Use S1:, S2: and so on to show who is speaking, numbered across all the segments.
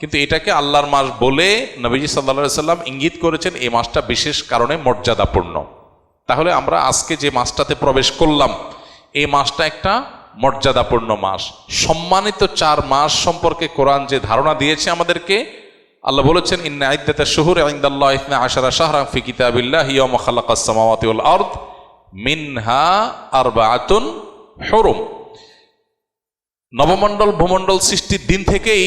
S1: কিন্তু এটাকে আল্লাহর মাস বলে নবীজি সাল্লা সাল্লাম ইঙ্গিত করেছেন এই মাসটা বিশেষ কারণে মর্যাদাপূর্ণ। তাহলে আমরা আজকে যে মাসটাতে প্রবেশ করলাম, এই মাসটা একটা মর্যাদাপূর্ণ মাস। সম্মানিত চার মাস সম্পর্কে কোরআন যে ধারণা দিয়েছে আমাদেরকে, আল্লাহ বলেছেন, ইন্না আইদাতা শুহুর ইনদাল্লাহ ইসনা আশারা শাহরাম ফি কিতাবিল্লাহ ইয়াউম খালাকাস সামাওয়াতি ওয়াল আরদ মিনহা আরবাআতুন হুরুম। নবমণ্ডল, ভূমণ্ডল সৃষ্টির দিন থেকেই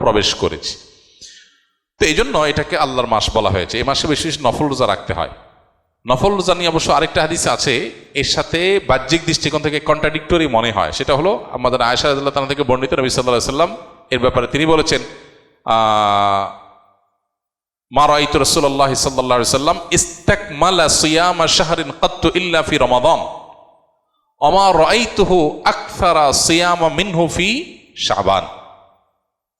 S1: প্রবেশ করেছি। তো এই জন্য এটাকে আল্লাহর মাস বলা হয়েছে। এই মাসে বেশি নফল রোজা রাখতে হয়। নফল রোজা নিয়ে অবশ্য আরেকটা হাদিস আছে। এর সাথে বাহ্যিক দৃষ্টিকোণ থেকে কন্ট্রাডিক্টরি মনে হয়। সেটা হলো আমাদের আয়সা তাআলা থেকে বর্ণিত নবী সাল্লাল্লাহু সাল্লাম এর ব্যাপারে তিনি বলেছেন আহ, মা রাইতু রাসূলুল্লাহ সাল্লাল্লাহু আলাইহি সাল্লাম ইস্তাকমালা সিয়ামা শাহরিন কাত্তু ইল্লা ফি রমাদান। অমা রাইতুহু আকসারা সিয়ামা মিনহু ফি শাবান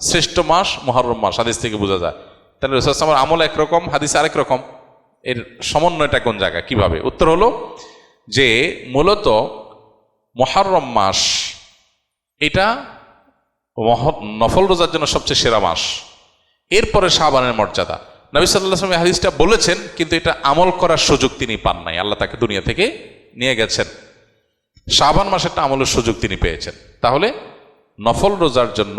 S1: শ্রেষ্ঠ মাস, মহরম মাস, হাদিস থেকে বোঝা যায়। তাহলে রসুলামের আমল একরকম, হাদিস আরেক রকম এর সমন্বয়টা কোন জায়গা কীভাবে? উত্তর হলো যে, মূলত মহরম মাস, এটা নফল রোজার জন্য সবচেয়ে সেরা মাস। এরপরে শাহবানের মর্যাদা। নবী সাল্লাহ হাদিসটা বলেছেন, কিন্তু এটা আমল করার সুযোগ তিনি পান নাই। আল্লাহ তাকে দুনিয়া থেকে নিয়ে গেছেন। শাহবান মাসেরটা আমলের সুযোগ তিনি পেয়েছেন। তাহলে নফল রোজার জন্য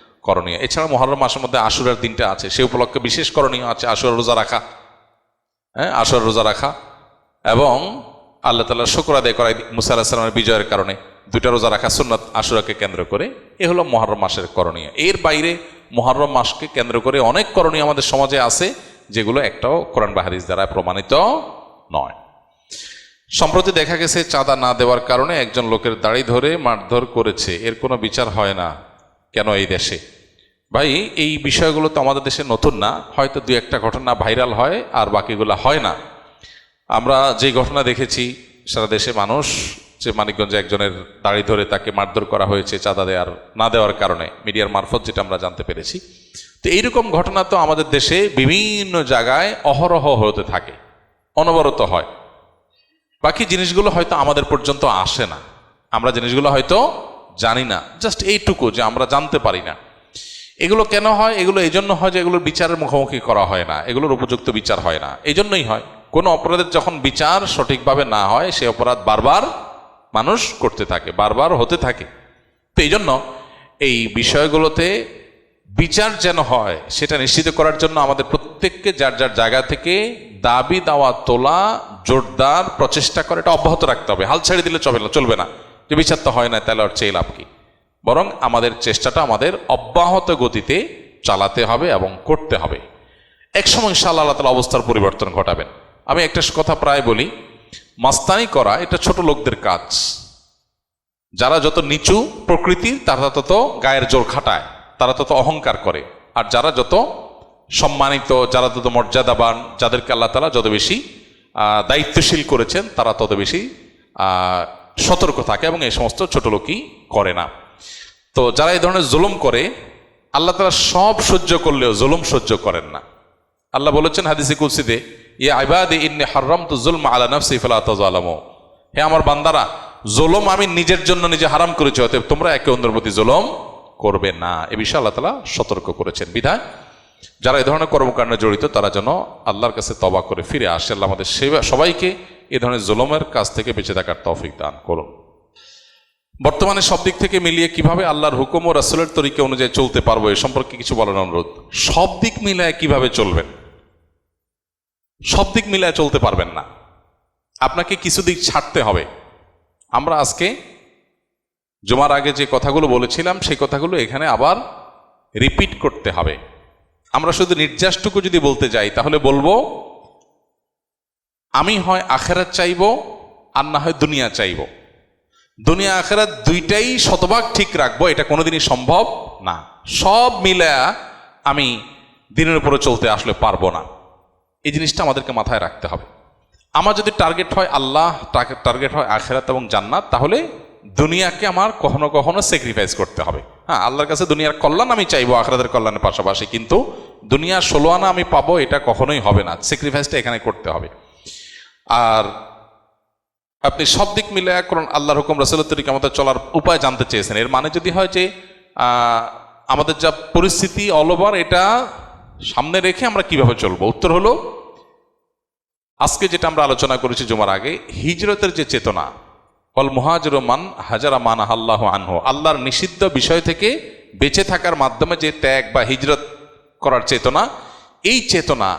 S1: করণীয়। এছাড়া মহরম মাসের মধ্যে আশুরার দিনটা আছে। সে উপলক্ষে বিশেষ করণীয় আছে আশুরা রোজা রাখা। হ্যাঁ আশুরা রোজা রাখা। এবং আল্লাহ তালা শুক্র আদায় করায় মুসা আল্লাহ সাল্লামের বিজয়ের কারণে দুইটা রোজা রাখা সুন্নত আশুরাকে কেন্দ্র করে। এ হলো মহরম মাসের করণীয়। এর বাইরে মহরম মাসকে কেন্দ্র করে অনেক করণীয় আমাদের সমাজে আছে, যেগুলো একটাও কোরআন বাহারিস দ্বারা প্রমাণিত নয়। সম্প্রতি দেখা গেছে চাঁদা না দেওয়ার কারণে একজন লোকের দাড়ি ধরে মারধর করেছে। এর কোনো বিচার হয় না। কেন এই দেশে? ভাই, এই বিষয়গুলো তো আমাদের দেশে নতুন না। হয়তো দু একটা ঘটনা ভাইরাল হয় আর বাকিগুলো হয় না। আমরা যে ঘটনা দেখেছি, সারা দেশে মানুষ, যে মানিকগঞ্জে একজনের দাড়ি ধরে তাকে মারধর করা হয়েছে চাঁদা দেওয়ার, না দেওয়ার কারণে, মিডিয়ার মারফত যেটা আমরা জানতে পেরেছি। তো এইরকম ঘটনা তো আমাদের দেশে বিভিন্ন জায়গায় অহরহ হতে থাকে, অনবরত হয়। বাকি জিনিসগুলো হয়তো আমাদের পর্যন্ত আসে না। আমরা জিনিসগুলো হয়তো জানি না জাস্ট এইটুকু যে আমরা জানতে পারি না। এগুলো কেন হয়? এগুলো এই জন্য হয় যে এগুলোর বিচারের মুখোমুখি করা হয় না, এগুলোর উপযুক্ত বিচার হয় না। এই জন্যই হয়। কোনো অপরাধের যখন বিচার সঠিকভাবে না হয়, সে অপরাধ বারবার মানুষ করতে থাকে, বারবার হতে থাকে। তো এই জন্য এই বিষয়গুলোতে বিচার যেন হয়, সেটা নিশ্চিত করার জন্য আমাদের প্রত্যেককে যার যার জায়গা থেকে দাবি দাওয়া, তোলা, জোরদার প্রচেষ্টা করে এটা অব্যাহত রাখতে হবে। হাল ছেড়ে দিলে চলবে না চলবে না। বিচার হয় না, তাহলে আর চেয়ে লাভ কি? বরং আমাদের চেষ্টাটা আমাদের অব্যাহত গতিতে চালাতে হবে এবং করতে হবে। এক সময় ইনশাআল্লাহ আল্লাহ তালা অবস্থার পরিবর্তন ঘটাবেন। আমি একটা কথা প্রায় বলি, মাস্তানি করা এটা ছোট লোকদের কাজ। যারা যত নিচু প্রকৃতির তারা তত গায়ের জোর খাটায়, তারা তত অহংকার করে। আর যারা যত সম্মানিত, যারা তত মর্যাদাবান, যাদেরকে আল্লাহ তালা যত বেশি দায়িত্বশীল করেছেন, তারা তত বেশি সতর্ক থাকে এবং এই সমস্ত ছোট লোকই করে না। তো যারা এই ধরনের জুলুম করে, আল্লাহ তালা সব সহ্য করলেও জুলুম সহ্য করেন না। আল্লাহ বলেছেন হাদিসে কুলসিতে ইয়ে আইবাদে ইন্নি হারাম তো জুলম আলা নফসি ফালা তাজালামু হে আমার বান্দারা, জুলুম আমি নিজের জন্য নিজে হারাম করেছি, অতএব তোমরা একে অন্যের প্রতি জুলুম করবে না। এ বিষয়ে আল্লাহ তালা সতর্ক করেছেন। বিধায় যারা এই ধরনের কর্মকাণ্ডে জড়িত, তারা যেন আল্লাহর কাছে তবা করে ফিরে আসে। আল্লাহ আমাদের সেবা, সবাইকে এ ধরনের জুলুমের কাছ থেকে বেঁচে থাকার তৌফিক দান করুন। বর্তমানে সব দিক থেকে মিলিয়ে কীভাবে আল্লাহর হুকুম ও রাসুলের তরিকা অনুযায়ী চলতে পারব এ সম্পর্কে কিছু বলার অনুরোধ। সব দিক মিলায় কীভাবে চলবেন? সব দিক মিলায় চলতে পারবেন না। আপনাকে কিছু দিক ছাড়তে হবে। আমরা আজকে জমার আগে যে কথাগুলো বলেছিলাম, সেই কথাগুলো এখানে আবার রিপিট করতে হবে। আমরা শুধু নির্যাসটুকু যদি বলতে যাই, তাহলে বলব আমি হয় আখেরাত চাইব, আর না হয় দুনিয়া চাইব। দুনিয়া, আখেরাত দুইটাই শতভাগ ঠিক রাখব, এটা কোনোদিনই সম্ভব না। সব মিলে আমি দিনের উপরে চলতে আসলে পারব না। এই জিনিসটা আমাদেরকে মাথায় রাখতে হবে। আমার যদি টার্গেট হয় আল্লাহ টার্গেট হয় আখেরাত এবং জান্নাত, তাহলে দুনিয়াকে আমার কখনো কখনো স্যাক্রিফাইস করতে হবে। হ্যাঁ আল্লাহর কাছে দুনিয়ার কল্যাণ আমি চাইব আখরাতের কল্যাণের পাশাপাশি, কিন্তু দুনিয়ার ষোলো আনা আমি পাবো, এটা কখনোই হবে না। স্যাক্রিফাইসটা এখানে করতে হবে। আর আপনি সব দিক মিলে করুন, আল্লাহর হুকুম, রাসুলের তরিকা আমাদের চলার উপায় জানতে চেয়েছেন। এর মানে যদি হয় যে আমাদের যা পরিস্থিতি অল ওভার এটা সামনে রেখে আমরা কীভাবে চলবো? উত্তর হলো, আজকে যেটা আমরা আলোচনা করেছি জমার আগে, হিজরতের যে চেতনা, অল মুহাজর মান হাজারা মান আল্লাহ আনহ, আল্লাহর নিষিদ্ধ বিষয় থেকে বেঁচে থাকার মাধ্যমে যে ত্যাগ বা হিজরত করার চেতনা, এই চেতনা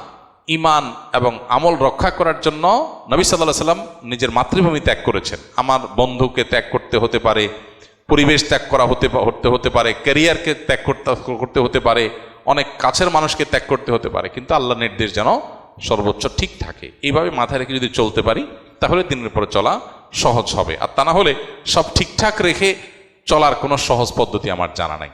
S1: ইমান এবং আমল রক্ষা করার জন্য নবী সাল্লাহ সাল্লাম নিজের মাতৃভূমি ত্যাগ করেছেন। আমার বন্ধুকে ত্যাগ করতে হতে পারে, পরিবেশ ত্যাগ করা হতে হতে হতে পারে, ক্যারিয়ারকে ত্যাগ করতে করতে হতে পারে, অনেক কাছের মানুষকে ত্যাগ করতে হতে পারে, কিন্তু আল্লাহ নির্দেশ যেন সর্বোচ্চ ঠিক থাকে। এইভাবে মাথায় রেখে যদি চলতে পারি, তাহলে দিনের পরে চলা সহজ হবে। আর তা না হলে সব ঠিকঠাক রেখে চলার কোনো সহজ পদ্ধতি আমার জানা নাই।